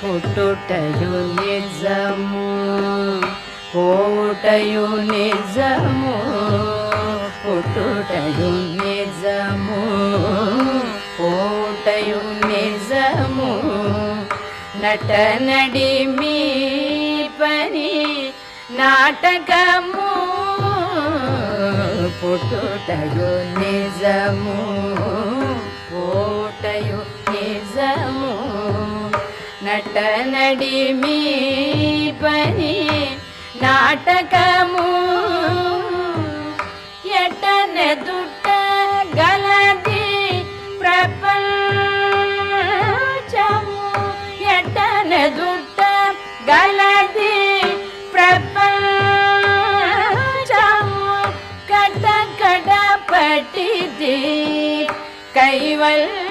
పుట్టుటయు నిజము పోవుటయు నిజము పుట్టుటయు నిజము పోవుటయు నిజము. నట నడి మీ పని నాటకము పుట్టుటయు నిజము పోటయు నిజము. నటనడి మీ పని నాటకము. ఎటనెదుట గలది ప్రపంచము. ఎటనెదుట గలది ప్రపంచము. కట కడ పట్టిది కైవల్